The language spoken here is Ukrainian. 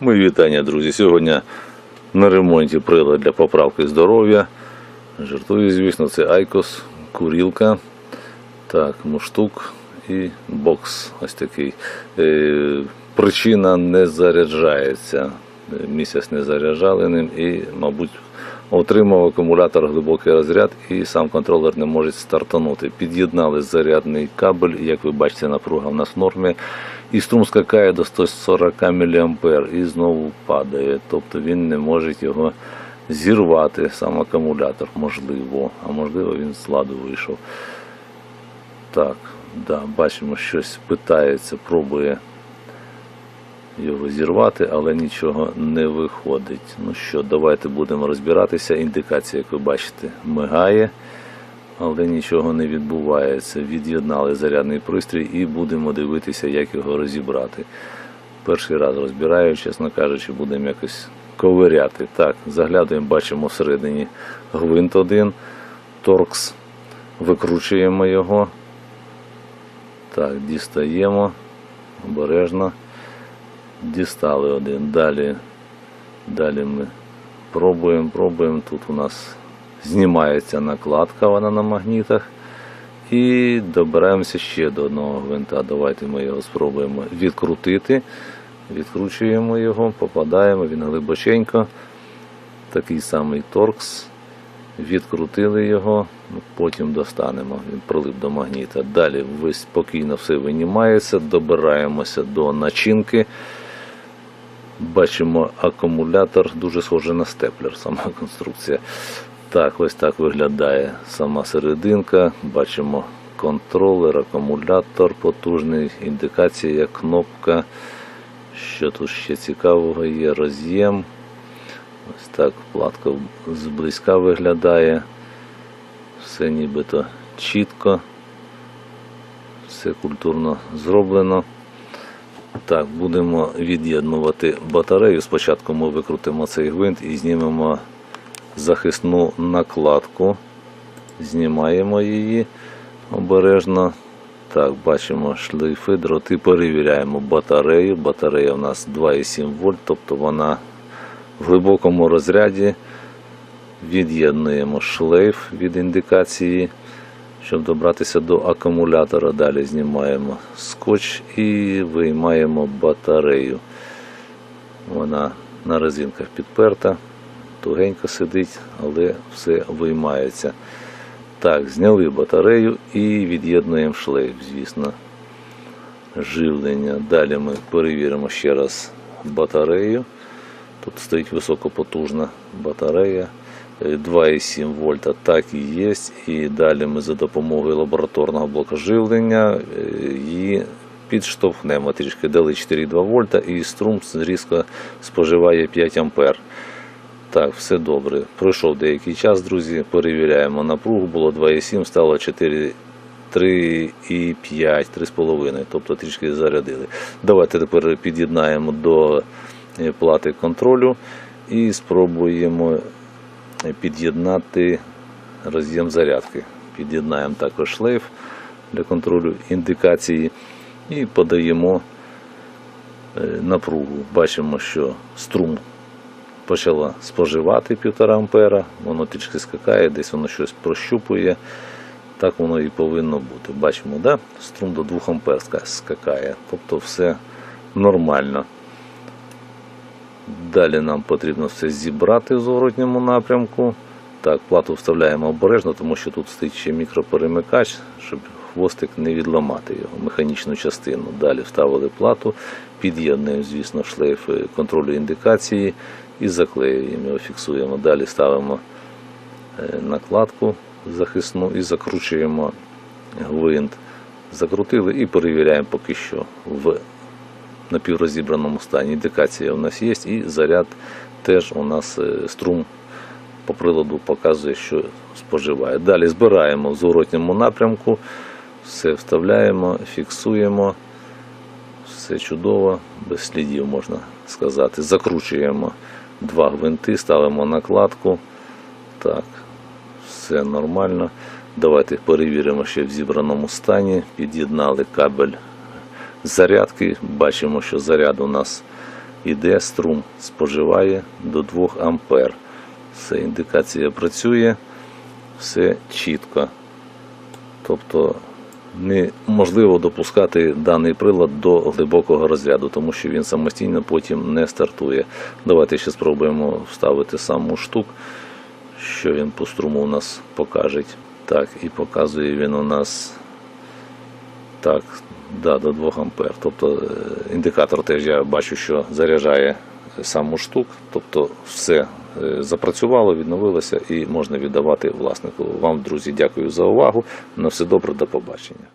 Мої вітання, друзі. Сьогодні на ремонті прилад для поправки здоров'я. Жартую, звісно, це Айкос, курілка, так, муштук і бокс. Ось такий. Е, причина не заряджається. Е, Місяць не заряджали ним і, мабуть, отримав акумулятор глибокий розряд і сам контролер не може стартанути. Під'єднали зарядний кабель, як ви бачите, напруга в нас в нормі. І струм скакає до 140 мА і знову падає. Тобто він не може його зірвати, сам акумулятор, можливо, а можливо він з ладу вийшов. Так, да, бачимо, щось питається, пробує його зірвати, але нічого не виходить. Ну що, давайте будемо розбиратися. Індикація, як ви бачите, мигає, але нічого не відбувається. Від'єднали зарядний пристрій і будемо дивитися, як його розібрати. Перший раз розбираю, чесно кажучи, будемо якось ковиряти. Так, заглядуємо, бачимо всередині гвинт один, торкс, викручуємо його. Так, дістаємо обережно. Дістали один. Далі, далі ми пробуємо, пробуємо. Тут у нас знімається накладка, вона на магнітах. І добираємося ще до одного гвинта. Давайте ми його спробуємо відкрутити. Відкручуємо його, попадаємо, він глибоченько. Такий самий торкс. Відкрутили його, ну, потім достанемо. Він прилип до магніта. Далі ви спокійно все винімається, добираємося до начинки. Бачимо акумулятор, дуже схожий на степлер, сама конструкція. Так, ось так виглядає сама серединка. Бачимо контролер, акумулятор потужний, індикація, кнопка. Що тут ще цікавого є? Роз'єм. Ось так платка зблизька виглядає. Все нібито чітко. Все культурно зроблено. Так, будемо від'єднувати батарею. Спочатку ми викрутимо цей гвинт і знімемо захисну накладку. Знімаємо її обережно. Так, бачимо шлейфи, дроти, перевіряємо батарею. Батарея у нас 2,7 вольт, тобто вона в глибокому розряді. Від'єднуємо шлейф від індикації, щоб добратися до акумулятора. Далі знімаємо скотч і виймаємо батарею. Вона на резинках підперта, тугенько сидить, але все виймається. Так, зняли батарею і від'єднуємо шлейф, звісно, живлення. Далі ми перевіримо ще раз батарею. Тут стоїть високопотужна батарея. Е, 2,7 вольта так і є. І далі ми за допомогою лабораторного блока живлення е, її підштовхнемо трішки. Дали 4,2 вольта і струм різко споживає 5 ампер. Так, все добре. Пройшов деякий час, друзі. Перевіряємо напругу. Було 2,7, стало 4. 3,5, 3,5, тобто трішки зарядили. Давайте тепер під'єднаємо до е, плати контролю і спробуємо під'єднати роз'єм зарядки. Під'єднаємо також шлейф для контролю індикації і подаємо е, напругу. Бачимо, що струм почала споживати 1,5 ампера, воно трішки скакає, десь воно щось прощупує. Так воно і повинно бути. Бачимо, да? струм до 2 ампер скакає. Тобто все нормально. Далі нам потрібно все зібрати в зворотньому напрямку. Так, плату вставляємо обережно, тому що тут стоїть ще мікроперемикач, щоб хвостик не відламати його, механічну частину. Далі вставили плату, під'єднуємо, звісно, шлейф е, контролю індикації і заклеюємо його, фіксуємо. Далі ставимо е, накладку захисну і закручуємо гвинт. Закрутили і перевіряємо поки що в напіврозібраному стані. Індикація у нас є і заряд теж у нас е, струм по приладу показує, що споживає. Далі збираємо в зворотньому напрямку, все вставляємо, фіксуємо. Все чудово, без слідів можна сказати. Закручуємо два гвинти, ставимо накладку. Так, все нормально. Давайте перевіримо ще в зібраному стані. Під'єднали кабель зарядки. Бачимо, що заряд у нас іде струм, споживає до 2 ампер. Все, індикація працює, все чітко. Тобто неможливо допускати даний прилад до глибокого розряду, тому що він самостійно потім не стартує. Давайте ще спробуємо вставити саму штук, що він по струму у нас покаже. Так, і показує він у нас так, да, до 2 ампер. Тобто е, індикатор теж я бачу, що заряджає саму штук. Тобто все запрацювало, відновилося і можна віддавати власнику. Вам, друзі, дякую за увагу. На все добре, до побачення.